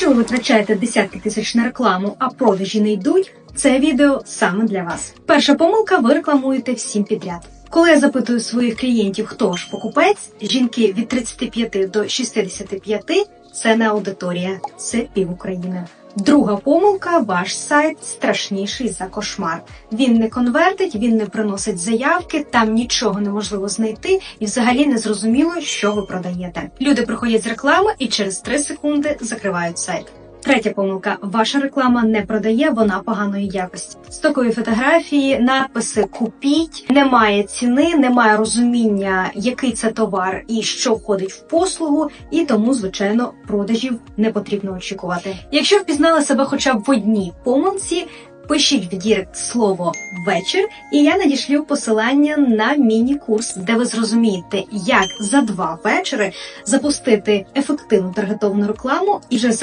Якщо ви витрачаєте десятки тисяч на рекламу, а продажі не йдуть, це відео саме для вас. Перша помилка ви рекламуєте всім підряд. Коли я запитую своїх клієнтів, хто ж покупець, жінки від 35 до 65 – це не аудиторія, це пів України. Друга помилка: ваш сайт страшніший за кошмар. Він не конвертить, він не приносить заявки, там нічого неможливо знайти, і взагалі не зрозуміло, що ви продаєте. Люди приходять з реклами і через 3 секунди закривають сайт. Третя помилка: ваша реклама не продає, вона поганої якості. Стокові фотографії, надписи купіть, немає ціни, немає розуміння, який це товар і що входить в послугу, і тому, звичайно, продажів не потрібно очікувати. Якщо впізнали себе хоча б в одній помилці. Пишіть в Дірект слово вечір, і я надішлю посилання на міні-курс, де ви зрозумієте, як за два вечори запустити ефективну таргетовану рекламу і вже за